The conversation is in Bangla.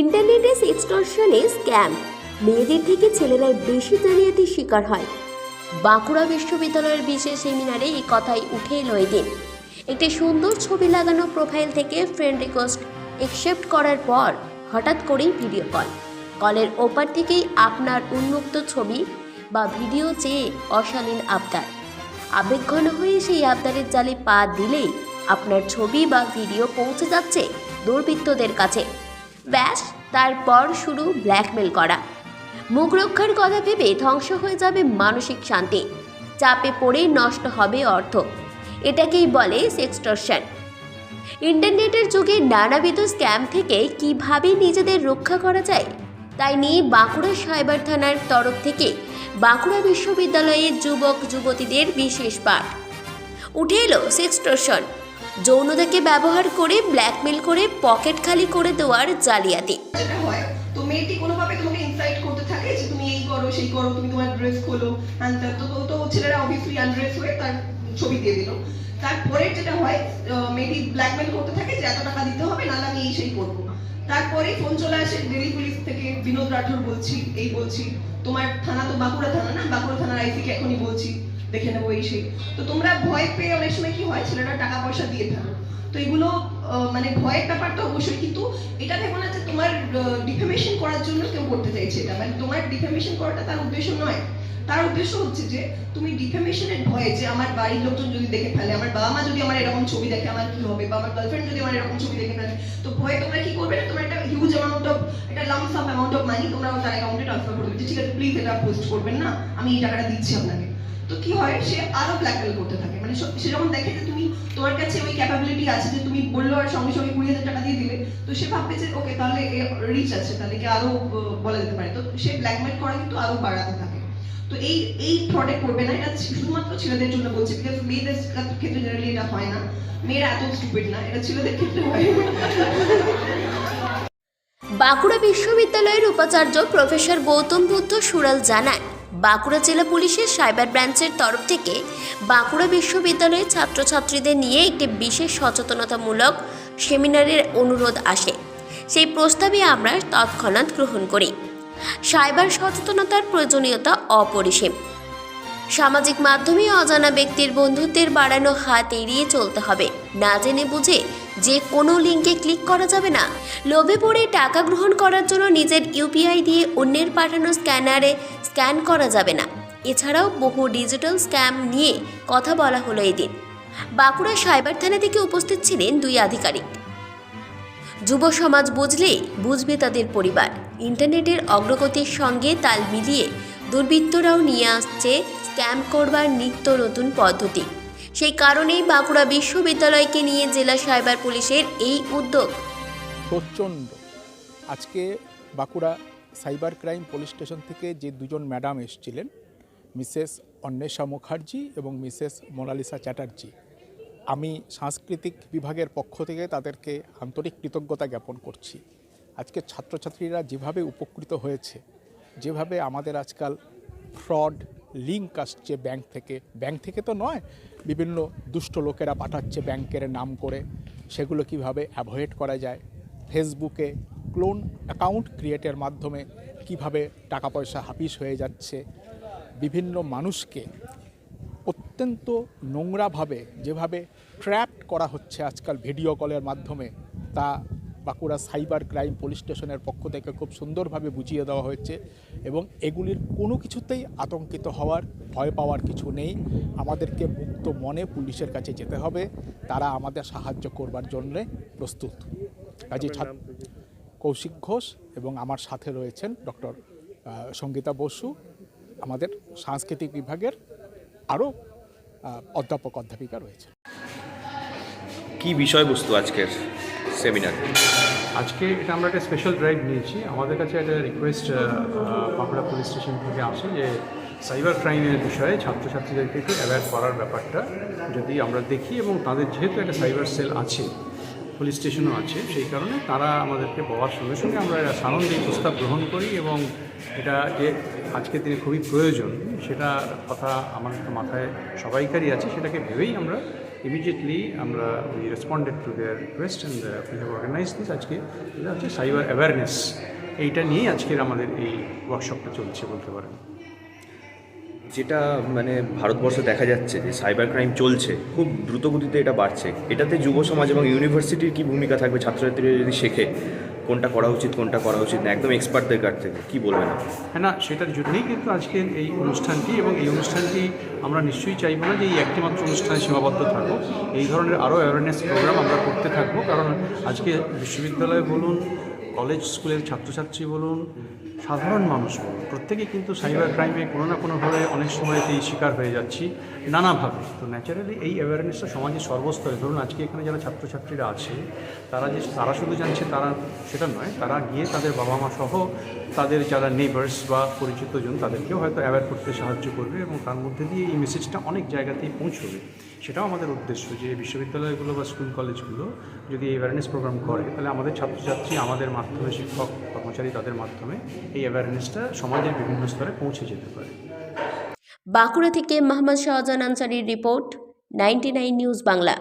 ইন্টারনেটে এক্সটর্শনে স্ক্যাম। মেয়েদের থেকে ছেলেরাই বেশি জালিয়াতির শিকার হয়। বাঁকুড়া বিশ্ববিদ্যালয়ের বিশেষ সেমিনারে এই কথাই উঠে এলো এদিন। একটি সুন্দর ছবি লাগানো প্রোফাইল থেকে ফ্রেন্ড রিকোয়েস্ট একসেপ্ট করার পর হঠাৎ করেই ভিডিও কল কলের ওপার থেকেই আপনার উন্মুক্ত ছবি বা ভিডিও চেয়ে অশালীন আবদার। আবেগঘন হয়ে সেই আবদারের জালে পা দিলেই আপনার ছবি বা ভিডিও পৌঁছে যাচ্ছে দুর্বৃত্তদের কাছে। ব্যাস, তারপর শুরু ব্ল্যাকমেল করা। মুখ রক্ষার কথা ভেবে ধ্বংস হয়ে যাবে মানসিক শান্তি। চাপে পড়েই নষ্ট হবে অর্থ। এটাকেই বলে সেক্সটর্শন ইন্টারনেটের যুগে নানাবিধ স্ক্যাম থেকে কীভাবে নিজেদের রক্ষা করা যায়, তাই নিয়ে বাঁকুড়া সাইবার থানার তরফ থেকে বাঁকুড়া বিশ্ববিদ্যালয়ের যুবক যুবতীদের বিশেষ পাঠ। উঠে এলো সেক্সটর্শন যৌনতাকে ব্যবহার করে ব্ল্যাকমেল করে পকেট খালি করে দেওয়ার জালিয়াতি। যেটা হয়, তো মেয়েটি কোনোভাবে তোমাকে করতে থাকে যে তুমি এই করো, সেই করো, তুমি তোমার ড্রেস খোলো। তো তার ছবি দিয়ে তারপরে যেটা হয় মেয়েটি ব্ল্যাকমেল করতে থাকে যে এত টাকা দিতে হবে সেই করব। তারপরে ফোন চলে আসে দিল্লি পুলিশ থেকে, বিনোদ রাঠোর বলছি, এই বলছি, তোমার থানা তো বাঁকুড়া থানা না? বাঁকুড়া থানার আইসিকে এখনই বলছি। দেখে নেব এই সেই। তো তোমরা ভয় পেয়ে অনেক সময় কি হয়, ছেলেরা টাকা পয়সা দিয়ে ফেলো তো এগুলো মানে ভয়ের ব্যাপারটা অবশ্যই, কিন্তু এটা ভেবো না যে তোমার ডিফেমেশন করার জন্য কেউ করতে চাইছে এটা। মানে তোমার ডিফেমেশন করাটা তার উদ্দেশ্য নয়। তার উদ্দেশ্য হচ্ছে যে, তুমি ডিফেমেশনের ভয়ে যে আমার বাড়ির লোকজন যদি দেখে ফেলে, আমার বাবা মা যদি আমার এরকম ছবি দেখে, আমার কি হবে? বা আমার গার্লফ্রেন্ড যদি আমার এরকম ছবি দেখে ফেলে, তো ভয়ে তোমরা কি করবে না? তোমরা একটা হিউজ অ্যামাউন্ট অফ একটা লাম সাম অ্যামাউন্ট অফ মানি তোমরা তার অ্যাকাউন্টে ট্রান্সফার করে দিচ্ছি ঠিক আছে প্লিজ এটা পোস্ট করবেন না। আমি এই টাকাটা দিচ্ছি আপনাকে। তো কি হয়? সে আরও করতে থাকে। মানে সে যখন দেখে যে তুমি, তোমার কাছে ওই ক্যাপাবিলিটি আছে যে তুমি বলল আর সঙ্গে সঙ্গে কুড়ি হাজার টাকা দিয়ে দিলে, তো সে ভাববে যে ওকে তাহলে রিচ আছে, তাহলে কি আরও বলা যেতে পারে। তো সে ব্ল্যাকমেল করা কিন্তু আরও বাড়াতে থাকে। তো এই এই ফ্রডে করবে না। এটা শুধুমাত্র ছেলেদের জন্য বলছি বিকজ মেয়েদের ক্ষেত্রে জেনারেলি এটা হয় না। মেয়েরা এত স্টুপিড না, এটা ছেলেদের ক্ষেত্রে হয় বাঁকুড়া বিশ্ববিদ্যালয়ের উপাচার্য প্রফেসর গৌতম বুদ্ধ সুরাল জানান বাঁকুড়া জেলা পুলিশের সাইবার ব্রাঞ্চের তরফ থেকে বাঁকুড়া বিশ্ববিদ্যালয়ের ছাত্রছাত্রীদের নিয়ে একটি বিশেষ সচেতনতামূলক সেমিনারের অনুরোধ আসে। সেই প্রস্তাবে আমরা তৎক্ষণাৎ গ্রহণ করি। সাইবার সচেতনতার প্রয়োজনীয়তা অপরিসীম। সামাজিক মাধ্যমে অজানা ব্যক্তির বন্ধুত্বের বাড়ানো হাত এড়িয়ে চলতে হবে। না জেনে বুঝে যে কোনো লিঙ্কে ক্লিক করা যাবে না। লোভে পড়ে টাকা গ্রহণ করার জন্য নিজের ইউপিআই দিয়ে অন্যের পাঠানো স্ক্যানারে স্ক্যান করা যাবে না। এছাড়াও বহু ডিজিটাল স্ক্যাম নিয়ে কথা বলা হলো এদিন। বাঁকুড়া সাইবার থানা থেকে উপস্থিত ছিলেন দুই আধিকারিক। যুব সমাজ বুঝলে বুঝবে তাদের পরিবার। ইন্টারনেটের অগ্রগতির সঙ্গে তাল মিলিয়ে দুর্বৃত্তরাও নিয়ে আসছে স্ক্যাম করবার নিত্য নতুন পদ্ধতি। সেই কারণেই বাঁকুড়া বিশ্ববিদ্যালয়কে নিয়ে জেলা সাইবার পুলিশের এই উদ্যোগ। প্রচণ্ড। আজকে Bankura cyber crime police station থেকে যে দুজন ম্যাডাম এসেছিলেন, মিসেস অন্বেষা মুখার্জি এবং মিসেস মোনালিসা চ্যাটার্জি, আমি সাংস্কৃতিক বিভাগের পক্ষ থেকে তাদেরকে আন্তরিক কৃতজ্ঞতা জ্ঞাপন করছি। আজকে ছাত্রছাত্রীরা যেভাবে উপকৃত হয়েছে, যেভাবে আমাদের আজকাল ফ্রড লিঙ্ক আসছে ব্যাংক থেকে ব্যাংক থেকে তো নয়, বিভিন্ন দুষ্ট লোকেরা পাঠাচ্ছে ব্যাংকের নাম করে, সেগুলো কীভাবে অ্যাভয়েড করা যায়, ফেসবুকে ক্লোন অ্যাকাউন্ট ক্রিয়েটের মাধ্যমে কীভাবে টাকা পয়সা হাফিস হয়ে যাচ্ছে। বিভিন্ন মানুষকে অত্যন্ত নোংরাভাবে যেভাবে ট্র্যাপড করা হচ্ছে আজকাল ভিডিও কলের মাধ্যমে তা বাঁকুড়া সাইবার ক্রাইম পুলিশ স্টেশনের পক্ষ থেকে খুব সুন্দরভাবে বুঝিয়ে দেওয়া হয়েছে এবং এগুলির কোনো কিছুতেই আতঙ্কিত হওয়ার ভয় পাওয়ার কিছু নেই। আমাদেরকে মুক্ত মনে পুলিশের কাছে যেতে হবে। তারা আমাদের সাহায্য করবার জন্যে প্রস্তুত। কাজে ছাত্র কৌশিক ঘোষ এবং আমার সাথে রয়েছেন ডক্টর সঙ্গীতা বসু আমাদের সাংস্কৃতিক বিভাগের আরও অধ্যাপক অধ্যাপিকা রয়েছে কি বিষয়বস্তু আজকের সেমিনার? আজকে এটা আমরা একটা স্পেশাল ড্রাইভ নিয়েছি। আমাদের কাছে একটা রিকোয়েস্ট বাঁকুড়া পুলিশ স্টেশন থেকে আসে যে সাইবার ক্রাইমের বিষয়ে ছাত্রছাত্রীদেরকে একটু অ্যাওয়্যার করার ব্যাপারটা যদি আমরা দেখি এবং তাদের যেহেতু একটা সাইবার সেল আছে পুলিশ স্টেশনও আছে, সেই কারণে তারা আমাদেরকে বলার সঙ্গে সঙ্গে আমরা একটা সানন্দী প্রস্তাব গ্রহণ করি এবং এটা যে আজকের দিনে খুবই প্রয়োজন, সেটা কথা আমার তো মাথায় সবাইকারই আছে, সেটাকে ভেবেই আমরা ইমিডিয়েটলি আমরা we responded to their request and we have organise this আজকে, এটা হচ্ছে সাইবার অ্যাওয়ারনেস এইটা নিয়েই আজকের আমাদের এই ওয়ার্কশপটা চলছে বলতে পারেন। যেটা মানে ভারতবর্ষে দেখা যাচ্ছে যে সাইবার ক্রাইম চলছে, খুব দ্রুতগতিতে এটা বাড়ছে। এটাতে যুব সমাজ এবং ইউনিভার্সিটির কি ভূমিকা থাকবে? ছাত্রছাত্রীরা যদি শেখে, কোনটা করা উচিত, কোনটা করা উচিত না, একদম এক্সপার্টদের কাছ থেকে, কি বলবেন হ্যাঁ না, সেটার জন্যই কিন্তু আজকের এই অনুষ্ঠানটি এবং এই অনুষ্ঠানটি আমরা নিশ্চয়ই চাইব না যে এই একটিমাত্র অনুষ্ঠানে সীমাবদ্ধ থাকব এই ধরনের আরও অ্যাওয়ারনেস প্রোগ্রাম আমরা করতে থাকব। কারণ আজকে বিশ্ববিদ্যালয় বলুন কলেজ স্কুলের ছাত্রছাত্রী বলুন সাধারণ মানুষ বলুন প্রত্যেকেই কিন্তু সাইবার ক্রাইমে কোনো না কোনোভাবে অনেক সময়তেই শিকার হয়ে যাচ্ছি নানাভাবে। তো ন্যাচারালি এই অ্যাওয়ারনেসটা সমাজে সর্বস্তরে। ধরুন আজকে এখানে যারা ছাত্রছাত্রীরা আছে, তারা যে, তারা শুধু জানছে তারা, সেটা নয়, তারা গিয়ে তাদের বাবা মা সহ তাদের যারা নেবার্স বা পরিচিতজন তাদেরকেও হয়তো অ্যাওয়্যার করতে সাহায্য করবে এবং তার মধ্যে দিয়ে এই মেসেজটা অনেক জায়গাতেই পৌঁছবে। সেটাও আমাদের উদ্দেশ্য যে, বিশ্ববিদ্যালয়গুলো বা স্কুল কলেজগুলো যদি অ্যাওয়ারনেস প্রোগ্রাম করে, তাহলে আমাদের ছাত্রছাত্রী, আমাদের মাধ্যমে শিক্ষক, কর্মচারী তাদের মাধ্যমে এই অ্যাওয়ারনেসটা সমাজের বিভিন্ন স্তরে পৌঁছে যেতে পারে। বাঁকুড়া থেকে মোহাম্মদ শাহজাহান আনসারির রিপোর্ট নাইনটি নিউজ বাংলা।